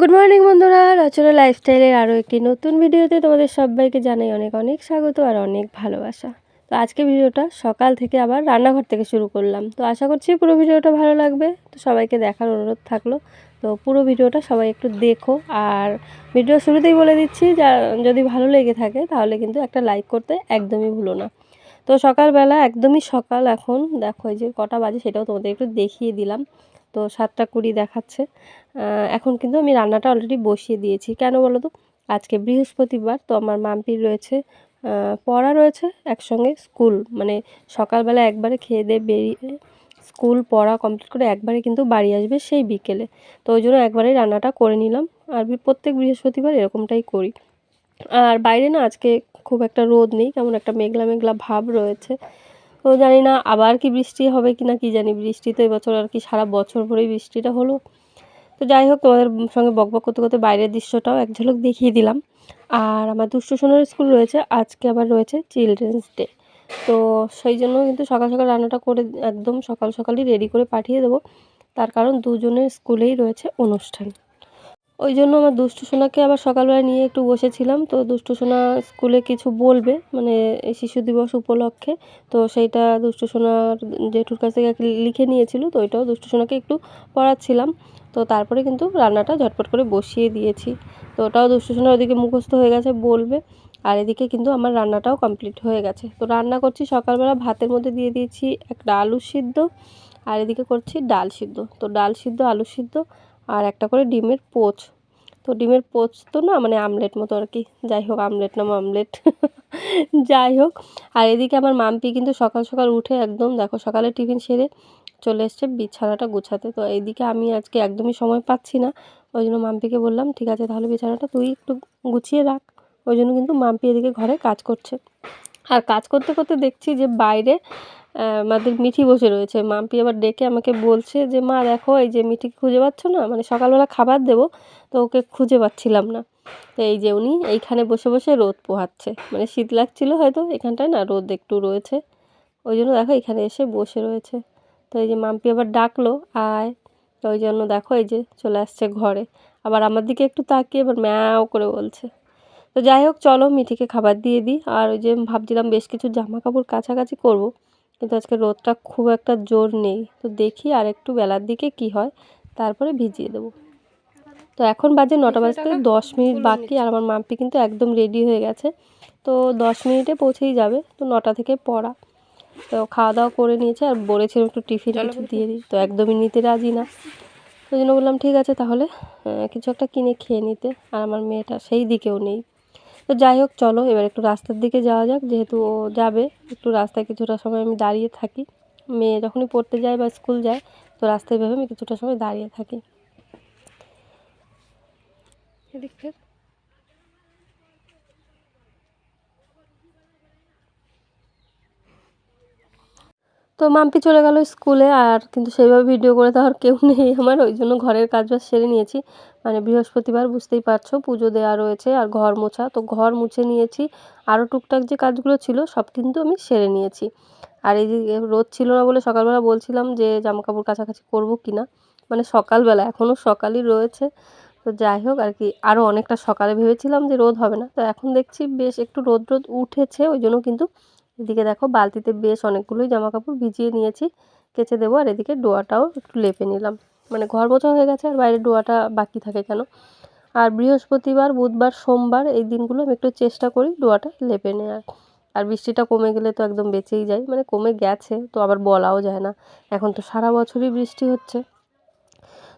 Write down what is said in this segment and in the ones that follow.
Good morning বন্ধুরা। রচনা লাইফস্টাইলের আরও একটি নতুন ভিডিওতে তোমাদের সবাইকে জানাই অনেক অনেক স্বাগত আর অনেক ভালোবাসা। তো আজকে ভিডিওটা সকাল থেকে আবার রান্নাঘর থেকে শুরু করলাম। তো আশা করছি পুরো ভিডিওটা ভালো লাগবে। তো সবাইকে দেখার অনুরোধ থাকল। তো পুরো ভিডিওটা সবাই একটু দেখো। আর ভিডিও শুরুতেই বলে দিচ্ছি, যা যদি ভালো লেগে থাকে তাহলে কিন্তু একটা লাইক করতে একদমই ভুলো না। তো সকালবেলা একদমই সকাল এখন। দেখো যে কটা বাজে সেটাও তোমাদের একটু দেখিয়ে দিলাম। তো সাতটা কুড়ি দেখাচ্ছে। এখন কিন্তু আমি রান্নাটা অলরেডি বসিয়ে দিয়েছি। কেন বলো তো? আজকে বৃহস্পতিবার, তো আমার মাম্পির রয়েছে পড়া রয়েছে একসঙ্গে স্কুল। মানে সকালবেলা একবারে খেয়ে দিয়ে বেরিয়ে স্কুল পড়া কমপ্লিট করে একবারে কিন্তু বাড়ি আসবে সেই বিকেলে। তো ওই জন্য একবারেই রান্নাটা করে নিলাম। আর প্রত্যেক বৃহস্পতিবার এরকমটাই করি। আর বাইরে না আজকে খুব একটা রোদ নেই, কেমন একটা মেঘলা মেঘলা ভাব রয়েছে। তো জানি না আবার কি বৃষ্টি হবে কি না কি জানি বৃষ্টি তো এবছর আর কি সারা বছর ভরেই বৃষ্টিটা হলো। তো যাই হোক, তোমাদের সঙ্গে বকবক করতে করতে বাইরের দৃশ্যটাও এক ঝলক দেখিয়ে দিলাম। আর আমার দুষ্টু সোনার স্কুল রয়েছে, আজকে আবার রয়েছে চিলড্রেন্স ডে তো সেই জন্য কিন্তু সকাল সকাল রান্নাটা করে একদম সকাল সকালই রেডি করে পাঠিয়ে দেবো। তার কারণ দুজনের স্কুলেই রয়েছে অনুষ্ঠান। ওই জন্য আমার দুষ্টু সোনাকে আবার সকালবেলা নিয়ে একটু বসেছিলাম। তো দুষ্টু সোনা স্কুলে কিছু বলবে মানে শিশু দিবস উপলক্ষে। তো সেইটা দুষ্টু সোনার জেঠুর কাছ থেকে লিখে নিয়েছিল, তো ওইটাও দুষ্টু সোনাকে একটু পড়াচ্ছিলাম। তো তারপরে কিন্তু রান্নাটা ঝটপট করে বসিয়ে দিয়েছি। তো ওটাও দুষ্টু সোনার ওদিকে মুখস্থ হয়ে গেছে, বলবে। আর এদিকে কিন্তু আমার রান্নাটাও কমপ্লিট হয়ে গেছে। তো রান্না করছি সকালবেলা, ভাতের মধ্যে দিয়ে দিয়েছি একটা আলু সিদ্ধ, আর এদিকে করছি ডাল সিদ্ধ। তো ডাল সিদ্ধ, আলু সিদ্ধ আর একটা করে ডিমের পোচ। তো ডিমের পোচ তো না মানে আমলেট মতো আর কি। যাই হোক, আমলেট নাম আমলেট। যাই হোক, আর এদিকে আমার মাম্পি কিন্তু সকাল সকাল উঠে একদম, দেখো সকালে টিফিন সেরে চলে এসছে বিছানাটা গুছাতে। তো এইদিকে আমি আজকে একদমই সময় পাচ্ছি না। ওই জন্য মাম্পিকে বললাম, ঠিক আছে, তাহলে বিছানাটা তুই একটু গুছিয়ে রাখ। ওই জন্য কিন্তু মাম্পি এদিকে ঘরে কাজ করছে। আর কাজ করতে করতে দেখছি যে বাইরে আমাদের মিঠি বসে রয়েছে। মাম্পি আবার ডেকে আমাকে বলছে যে, মা, দেখো, এই যে মিঠি খুঁজে পাচ্ছ না? মানে সকালবেলা খাবার দেবো, তো ওকে খুঁজে পাচ্ছিলাম না। তো এই যে উনি এইখানে বসে বসে রোদ পোহাচ্ছে। মানে শীত লাগছিল হয়তো এখানটায় না, রোদ একটু রয়েছে। ওই জন্য দেখো এখানে এসে বসে রয়েছে। তো এই যে মাম্পি আবার ডাকলো, আয়। তো ওই জন্য দেখো এই যে চলে আসছে ঘরে। আবার আমার দিকে একটু তাকিয়ে এবার ম্যাও করে বলছে, তো যাই হোক, চলো মিঠিকে খাবার দিয়ে দিই। আর ওই যে ভাবছিলাম বেশ কিছু জামা কাপড় কাছাকাছি করব। কিন্তু আজকে রোদটা খুব একটা জোর নেই। তো দেখি আর একটু বেলার দিকে কি হয়। তারপরে ভিজিয়ে দেবো। তো এখন বাজে নটা বাজতে দশ মিনিট বাকি আর আমার মাম্পি কিন্তু একদম রেডি হয়ে গেছে। তো দশ মিনিটে পৌঁছেই যাবে। তো নটা থেকে পড়া। তো খাওয়া দাওয়া করে নিয়েছে আর বলেছিল একটু টিফিন কিছু দিয়ে দিই। তো একদমই নিতে রাজি না। ওই জন্য বললাম ঠিক আছে তাহলে কিছু একটা কিনে খেয়ে নিতে। আর আমার মেয়েটা সেই দিকেও নেই। তো যাই হোক, চলো, এবার একটু রাস্তার দিকে যাওয়া যাক। যেহেতু ও যাবে, একটু রাস্তায় কিছুটা সময় আমি দাঁড়িয়ে থাকি। মেয়ে যখনই পড়তে যায় বা স্কুল যায়, তো রাস্তায় ভেবে আমি কিছুটা সময় দাঁড়িয়ে থাকি। এদিক ফের। তো মাম্পি চলে গেল স্কুলে আর কিন্তু সেইভাবে ভিডিও করে তো আর কেউ নেই। আমার ওই জন্য ঘরের কাজ বাজ সেরে নিয়েছি। মানে বৃহস্পতিবার বুঝতেই পারছ, পুজো দেওয়া রয়েছে আর ঘর মোছা। তো ঘর মুছে নিয়েছি। আরও টুকটাক যে কাজগুলো ছিল সব কিন্তু আমি সেরে নিয়েছি। আর এই যে রোদ ছিল না বলে সকালবেলা বলছিলাম যে জামা কাপড় কাছাকাছি করব কি না মানে সকালবেলা এখনও সকালই রয়েছে। তো যাই হোক আর কি আরও অনেকটা সকালে ভেবেছিলাম যে রোদ হবে না। তো এখন দেখছি বেশ একটু রোদ রোদ উঠেছে, ওই জন্য কিন্তু এদিকে দেখো বালতিতে বেশ অনেকগুলোই জামা কাপড় ভিজিয়ে নিয়েছি, কেচে দেবো আর এদিকে ডোয়াটাও একটু লেপে নিলাম। মানে ঘর মোছা হয়ে গেছে আর বাইরে ডোয়াটা বাকি থাকে কেন? আর বৃহস্পতিবার, বুধবার, সোমবার এই দিনগুলো আমি একটু চেষ্টা করি ডোয়াটা লেপে নেওয়ার আর বৃষ্টিটা কমে গেলে তো একদম বেঁচেই যায় মানে কমে গেছে তো আবার বলাও যায় না। এখন তো সারা বছরই বৃষ্টি হচ্ছে।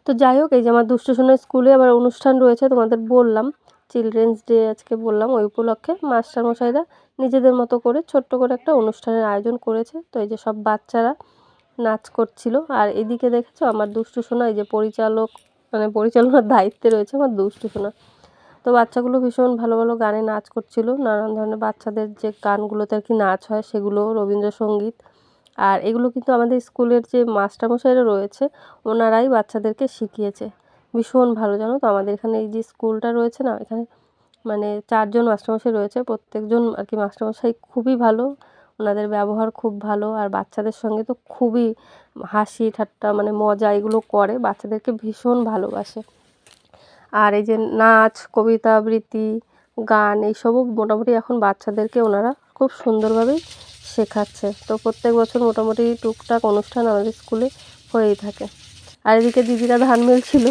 তো যাই হোক, এই যে আমার দুষ্টু স্কুলে আবার অনুষ্ঠান রয়েছে তোমাদের বললাম চিলড্রেন্স ডে আজকে বললাম, ওই উপলক্ষে মাস্টারমশাইরা নিজেদের মতো করে ছোট্ট করে একটা অনুষ্ঠানের আয়োজন করেছে। তো এই যে সব বাচ্চারা নাচ করছিল, আর এদিকে দেখেছ আমার দুষ্টু সোনা, এই যে পরিচালক মানে পরিচালনার দায়িত্বে রয়েছে আমার দুষ্টু সোনা। তো বাচ্চাগুলো ভীষণ ভালো ভালো গানে নাচ করছিল, নানান ধরনের বাচ্চাদের যে গানগুলোতে আর কি নাচ হয় সেগুলো, রবীন্দ্রসঙ্গীত। আর এগুলো কিন্তু আমাদের স্কুলের যে মাস্টারমশাইরা রয়েছে, ওনারাই বাচ্চাদেরকে শিখিয়েছে। ভীষণ ভালো, জানো তো? আমাদের এখানে এই যে স্কুলটা রয়েছে না, এখানে মানে চারজন মাস্টারমশাই রয়েছে, প্রত্যেকজন আর কি মাস্টারমশাই খুবই ভালো, ওনাদের ব্যবহার খুব ভালো, আর বাচ্চাদের সঙ্গে তো খুবই হাসি ঠাট্টা মানে মজা এগুলো করে, বাচ্চাদেরকে ভীষণ ভালোবাসে। আর এই যে নাচ, কবিতা, আবৃত্তি, গান, এইসবও মোটামুটি এখন বাচ্চাদেরকে ওনারা খুব সুন্দরভাবেই শেখাচ্ছে। তো প্রত্যেক বছর মোটামুটি টুকটাক অনুষ্ঠান আমাদের স্কুলে হয়েই থাকে। আর এদিকে দিদিরা ধান মিলছিল,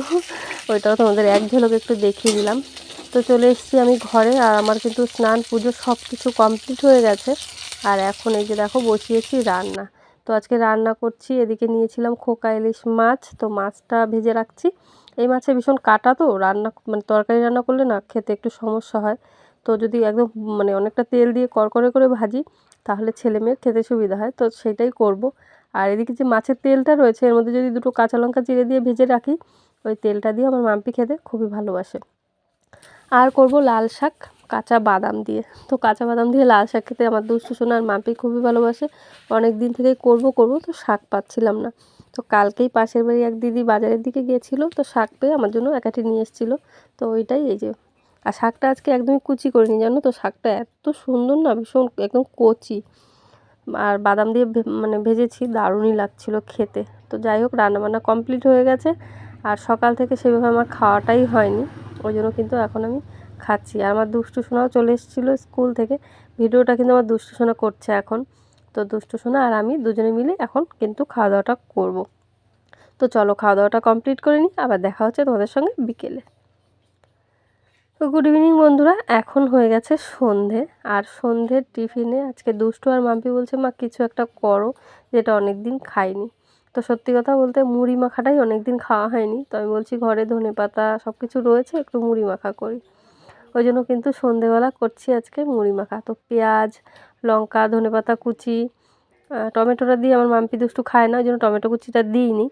ওইটাও তোমাদের এক ঝলক একটু দেখিয়ে দিলাম। তো চলে এসেছি আমি ঘরে, আর আমার কিন্তু স্নান, পুজো সব কিছু কমপ্লিট হয়ে গেছে। আর এখন এই যে দেখো বসিয়েছি রান্না। তো আজকে রান্না করছি, এদিকে নিয়েছিলাম খোকা ইলিশ মাছ, তো মাছটা ভেজে রাখছি। এই মাছে ভীষণ কাটা তো, রান্না মানে তরকারি রান্না করলে না খেতে একটু সমস্যা হয়। তো যদি একদম মানে অনেকটা তেল দিয়ে করকরে করে ভাজি, তাহলে ছেলে মেয়ের খেতে সুবিধা হয়, তো সেটাই করব। আর এদিকে যে মাছের তেলটা রয়েছে, এর মধ্যে যদি দুটো কাঁচা লঙ্কা চিড়ে দিয়ে ভেজে রাখি, ওই তেলটা দিয়ে আমার মাম্পি খেতে খুবই ভালোবাসে। আর করব লাল শাক, কাঁচা বাদাম দিয়ে। তো কাঁচা বাদাম দিয়ে লাল শাক খেতে আমার দুষ্টু সোনার মাম্পি খুবই ভালোবাসে। অনেক দিন থেকেই করব করব, তো শাক পাচ্ছিলাম না। তো কালকেই পাশের বাড়ি এক দিদি বাজারের দিকে গিয়েছিল, তো শাক পেয়ে আমার জন্য একাটি নিয়ে এসেছিল। তো ওইটাই এই যে। আর শাকটা আজকে একদমই কুচি করিনি, জানো তো, শাকটা এত সুন্দর না, ভীষণ একদম কচি। আর বাদাম দিয়ে মানে ভেজেছি, দারুণই লাগছিল খেতে। তো যাই হোক, রান্নাবান্না কমপ্লিট হয়ে গেছে। আর সকাল থেকে সেভাবে আমার খাওয়াটাই হয়নি, ওই জন্য কিন্তু এখন আমি খাচ্ছি। আর আমার দুষ্টু সোনাও চলে এসেছিল স্কুল থেকে। ভিডিওটা কিন্তু আমার দুষ্টু সোনা করছে এখন। তো দুষ্টু সোনা আর আমি দুজনে মিলে এখন কিন্তু খাওয়া দাওয়াটা করব। তো চলো খাওয়া দাওয়াটা কমপ্লিট করে নিই। আবার দেখা হচ্ছে তোমাদের সঙ্গে বিকেলে। তো গুড ইভিনিং বন্ধুরা, এখন হয়ে গেছে সন্ধে। আর সন্ধের টিফিনে আজকে দুষ্টু আর মাম্পি বলছে, মা, কিছু একটা করো যেটা অনেক দিন খাইনি। তো সত্যি কথা বলতে মুড়ি মাখাটাই অনেক দিন খাওয়া হয়নি। তো আমি বলছি, ঘরে ধনে পাতা সব কিছু রয়েছে, একটু মুড়ি মাখা করি। ওই জন্য কিন্তু সন্ধেবেলা করছি আজকে মুড়ি মাখা। তো পেঁয়াজ, লঙ্কা, ধনে পাতা কুচি টমেটোটা দিয়ে আমার মাম্পি দুষ্টু খায় না, ওই জন্য টমেটো কুচিটা দিইনি।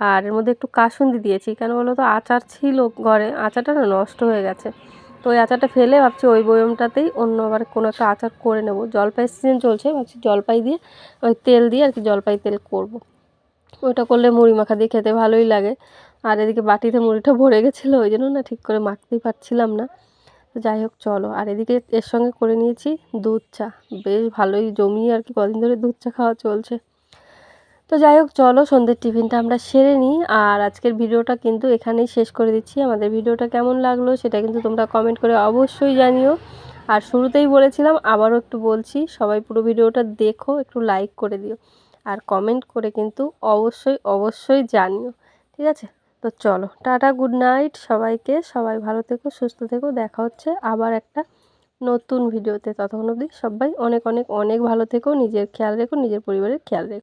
আর এর মধ্যে একটু কাসুন্দি দিয়েছি। কেন বলো তো? আচার ছিল ঘরে। আচারটা না নষ্ট হয়ে গেছে। তো ওই আচারটা ফেলে ভাবছি ওই বয়মটাতেই অন্য আবার কোনো একটা আচার করে নেব। জলপাই সিজন চলছে, ভাবছি জলপাই দিয়ে ওই তেল দিয়ে আর কি জলপাই তেল করব। ওইটা করলে মুড়ি মাখা দিয়ে খেতে ভালোই লাগে। আর এদিকে বাটিতে মুড়িটা ভরে গেছিল, ওই জন্য না ঠিক করে মাখতেই পারছিলাম না। তো যাই হোক, চলো। আর এদিকে এর সঙ্গে করে নিয়েছি দুধ চা। বেশ ভালোই জমিয়ে আর কি কদিন ধরে দুধ চা খাওয়া চলছে। তো যাই হোক, চলো সন্ধ্যের টিফিনটা আমরা সেরে নিই। আর আজকের ভিডিওটা কিন্তু এখানেই শেষ করে দিচ্ছি। আমাদের ভিডিওটা কেমন লাগল সেটা কিন্তু তোমরা কমেন্ট করে অবশ্যই জানিও। আর শুরুতেই বলেছিলাম, আবারও একটু বলছি, সবাই পুরো ভিডিওটা দেখো, একটু লাইক করে দিও। আর কমেন্ট করে কিন্তু অবশ্যই অবশ্যই জানিও। ঠিক আছে? তো চলো, টাটা গুড নাইট সবাইকে। সবাই ভালো থেকো, সুস্থ থেকো। দেখা হচ্ছে আবার একটা নতুন ভিডিওতে। ততক্ষণ অবধি সবাই অনেক অনেক অনেক ভালো থেকো। নিজের খেয়াল রেখো, নিজের পরিবারের খেয়াল রেখো।